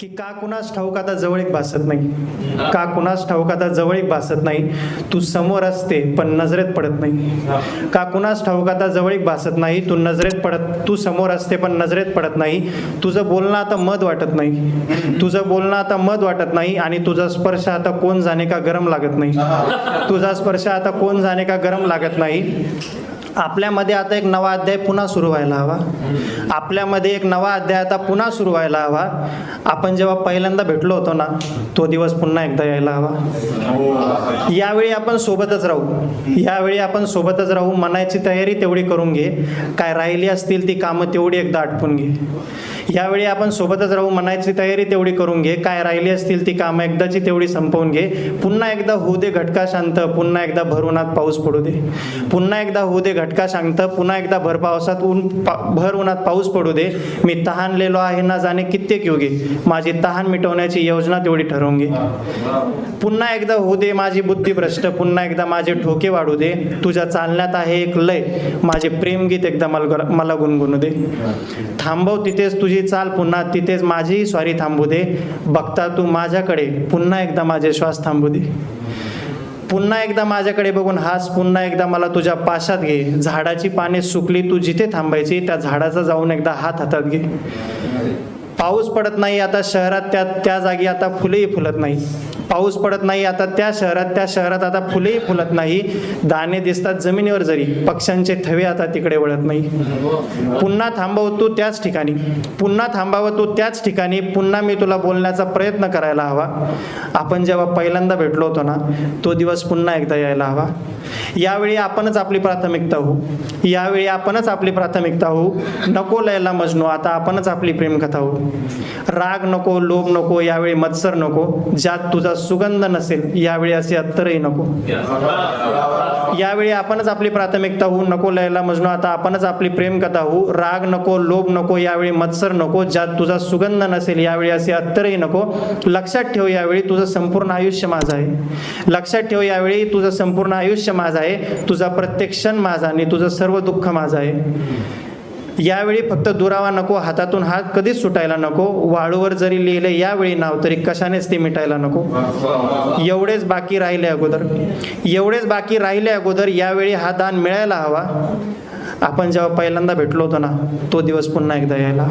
की का कुणास ठाऊक आता जवळीक भासत नाही? का कुणास ठाऊक आता जवळीक भासत नाही? तू समोर असते पण नजरेत पडत नाही. का कुणास ठाऊक आता जवळीक भासत नाही? तू नजरेत पडत तू समोर असते पण नजरेत पडत नाही. तुझं बोलणं आता मध वाटत नाही. तुझं बोलणं आता मध वाटत नाही आणि तुझा स्पर्श आता कोण जाणे का गरम लागत नाही? तुझा स्पर्श आता कोण जाणे का गरम लागत नाही? आपल्यामध्ये आता एक नवा अध्याय पुन्हा सुरू व्हायला हवा. आपल्यामध्ये एक नवा अध्याय आता पुन्हा सुरू व्हायला हवा. आपण जेव्हा पहिल्यांदा भेटलो होतो ना तो दिवस पुन्हा एकदा यायला हवा. हो. यावेळी आपण सोबतच राहू. यावेळी आपण सोबतच राहू. मनाची तयारी तेवढी करून घे. काय राहिली असतील ती कामं तेवढी एकदा आटपून घे. यावेळी आपण सोबतच राहू. मनाची तयारी तेवढी करून घे. काय राहिली असतील ती कामं एकदाची तेवढी संपवून घे. पुन्हा एकदा होऊ दे घटका शांत. पुन्हा एकदा भर उन्हात पाऊस पडू दे. पुन्हा एकदा होऊ दे घटका शांत. पुन्हा एकदा भर पावसात ऊन पा- भर उन्हात पाऊस पडू दे. मी तहानलेलो आहे ना जाणे कित्येक योगे. माझी तहान मिटवण्याची योजना तेवढी ठरवून घे. पुन्हा एकदा होऊ दे माझी बुद्ध भ्रष्ट पुन्हा एकदा माझे ठोके वाढू दे. तुझ्या चालण्यात आहे एक लय. माझे प्रेमगीत एकदा मला मला गुणगुणू दे. थांबव तिथेच तुझी चाल पुन्हा तिथेच माझीही स्वारी थांबू दे. बघता तू माझ्याकडे पुन्हा एकदा माझे श्वास थांबू दे. पुन्हा एकदा माझ्याकडे बघून हास पुन्हा एकदा मला तुझ्या पाशात घे. झाडाची पाने सुकली तू जिथे थांबायची त्या झाडाचा जाऊन एकदा हात हातात घे. पाऊस पडत नाही आता शहरात त्या त्या जागी आता फुलेही फुलत नाही. पाऊस पडत नाही आता त्या शहरात त्या शहरात आता फुलेही फुलत नाही. दाणे दिसतात जमिनीवर जरी पक्ष्यांचे थवे आता तिकडे वळत नाही. पुन्हा थांबव तू त्याच ठिकाणी. पुन्हा थांबावं तू त्याच ठिकाणी. पुन्हा मी तुला बोलण्याचा प्रयत्न करायला हवा. आपण जेव्हा पहिल्यांदा भेटलो होतो ना तो दिवस पुन्हा एकदा यायला हवा. यावेळी आपणच आपली प्राथमिकता होऊ. यावेळी आपणच आपली प्राथमिकता होऊ. नको लयला मजनू आता आपणच आपली प्रेमकथा हो राग नको लोभ नको यावेळी मत्सर नको. ज्यात तुझा सुगंध नसेल यावेळी असे अत्तरही नको. यावेळी आपणच आपली प्राथमिकता होऊ नको लयला मजनू आता आपणच आपली प्रेमकथा होऊ. राग नको लोभ नको यावेळी मत्सर नको. ज्यात तुझा सुगंध नसेल यावेळी असे अत्तरही नको. लक्षात ठेव यावेळी तुझं संपूर्ण आयुष्य माझं आहे. लक्षात ठेव यावेळी तुझं संपूर्ण आयुष्य माझं आहे. तुझा प्रत्येक क्षण माझा आणि तुझं सर्व दुःख माझं आहे. यावेळी फक्त दुरावा नको हातातून हात कधीच सुटायला नको वाळूवर जरी लिहिले यावेळी नाव तरी कशानेच ते मिटायला नको. एवढेच बाकी राहिले अगोदर. एवढेच बाकी राहिले अगोदर यावेळी हा दान मिळायला हवा. आपण जेव्हा पहिल्यांदा भेटलो होतो ना तो दिवस पुन्हा एकदा यायला.